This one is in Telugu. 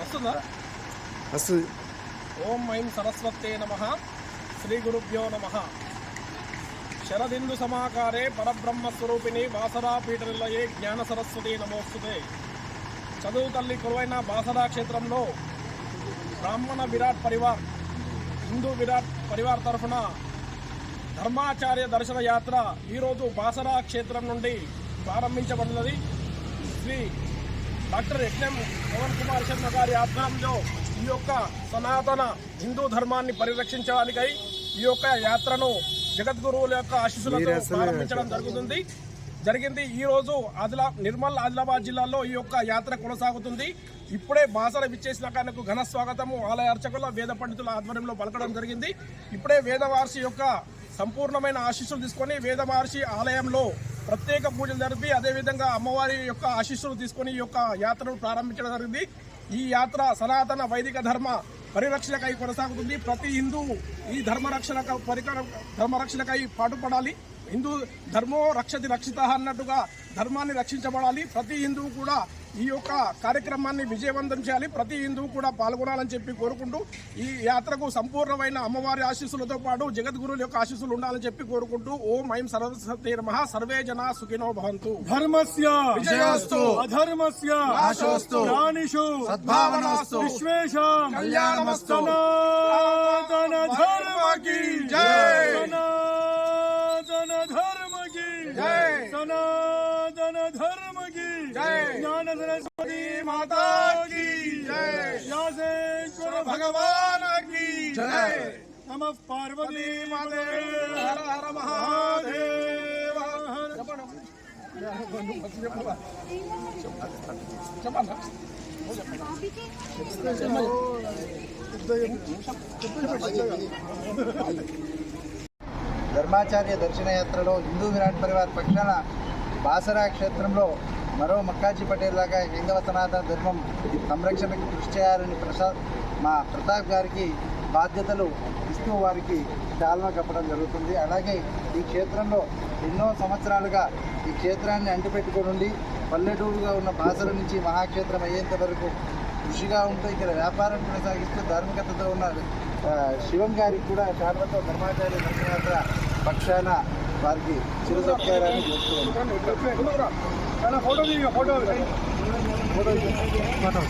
వస్తుందా? వస్తుంది ఓం ఐం సరస్వతే నమ. శ్రీ గురుభ్యో నమ. శరదిందు సమాకారే పరబ్రహ్మ స్వరూపిణి బాసరా పీఠనిలయే జ్ఞాన సరస్వతి నమోస్తుతే. చదువు తల్లి కొలువైన బాసరా క్షేత్రంలో బ్రాహ్మణ విరాట్ పరివార్ హిందూ విరాట్ పరివార్ తరఫున ధర్మాచార్య దర్శన యాత్ర ఈరోజు బాసరా క్షేత్రం నుండి ప్రారంభించబడినది. శ్రీ డాక్టర్ యజ్ఞం పవన్ కుమార్ శర్మ గారి ఆధ్వర్యంలో ఈ యొక్క సనాతన హిందూ ధర్మాన్ని పరిరక్షించడానికై ఈ యొక్క యాత్రను జగద్గురువుల యొక్క ఆశీస్సులతో ప్రారంభించడం జరుగుతుంది. జరిగింది ఈ రోజు ఆదిలా నిర్మల్ ఆదిలాబాద్ జిల్లాలో ఈ యొక్క యాత్ర కొనసాగుతుంది. ఇప్పుడే బాసర విచ్చేసిన ఆయనకు ఘన స్వాగతము. ఆలయ అర్చకుల వేద పండితుల ఆధ్వర్యంలో పలకడం జరిగింది. ఇప్పుడే వేదవార్షి యొక్క సంపూర్ణమైన ఆశీస్సులు తీసుకొని వేద మహర్షి ఆలయంలో ప్రత్యేక పూజలు జరిపి అదేవిధంగా అమ్మవారి యొక్క ఆశీస్సులు తీసుకొని ఈ యొక్క యాత్రను ప్రారంభించడం జరిగింది. ఈ యాత్ర సనాతన వైదిక ధర్మ పరిరక్షణకై కొనసాగుతుంది. ప్రతి హిందువు ఈ ధర్మరక్షణ పరిక పరికర పాటుపడాలి. హిందూ ధర్మో రక్షతి రక్షిత అన్నట్టుగా ధర్మాన్ని రక్షించబడాలి ప్రతి హిందువు కూడా ఈ యొక్క కార్యక్రమాన్ని విజయవంతం చేయాలి ప్రతి హిందువు కూడా పాల్గొనాలని చెప్పి కోరుకుంటూ ఈ యాత్రకు సంపూర్ణమైన అమ్మవారి ఆశీస్సులతో పాటు జగద్గురువుల యొక్క ఆశీస్సులు ఉండాలని చెప్పి కోరుకుంటూ ఓం ఐం సరస్వతి నమః సర్వే జన సుఖినో భవంతు ధర్మస్య విజయోస్తు. అధర్మస్య నాశోస్తు. ప్రాణిషు సద్భావనాస్తు. విశ్వేషాం కళ్యాణమస్తు. సనాతన ధర్మ కీ జై. సనాతన ధర్మ కీ జై. జ్ఞాన సరస్వతి మాతా కీ జై. వ్యాసేశ్వర భగవాన్ కీ జై. నమ పార్వతీ మాతే హర హర మహాదేవ చెప్పండి ధర్మాచార్య దర్శనయాత్రలో హిందూ విరాట్ పరివార్ పక్షాన బాసరా క్షేత్రంలో మరో మక్కాజీ పటేల్ లాగా హైందవ సనాతన ధర్మం సంరక్షణకు కృషి చేయాలని ప్రసాద్ మా ప్రతాప్ గారికి బాధ్యతలు ఇస్తూ వారికి చాలన కప్పడం జరుగుతుంది. అలాగే ఈ క్షేత్రంలో ఎన్నో సంవత్సరాలుగా ఈ క్షేత్రాన్ని అంటిపెట్టుకుని ఉండి పల్లెటూరుగా ఉన్న బాసర నుంచి మహాక్షేత్రం అయ్యేంత వరకు కృషిగా ఉంటూ ఇక్కడ వ్యాపారం కొనసాగిస్తూ ధార్మికతతో ఉన్న శివం గారికి కూడా శాశ్వత ధర్మాచార్య దర్శనయాత్ర పక్షాన వారికి చిరు సత్కారాన్ని చేస్తూ ఉన్నాం. Photo photo. ఫోటో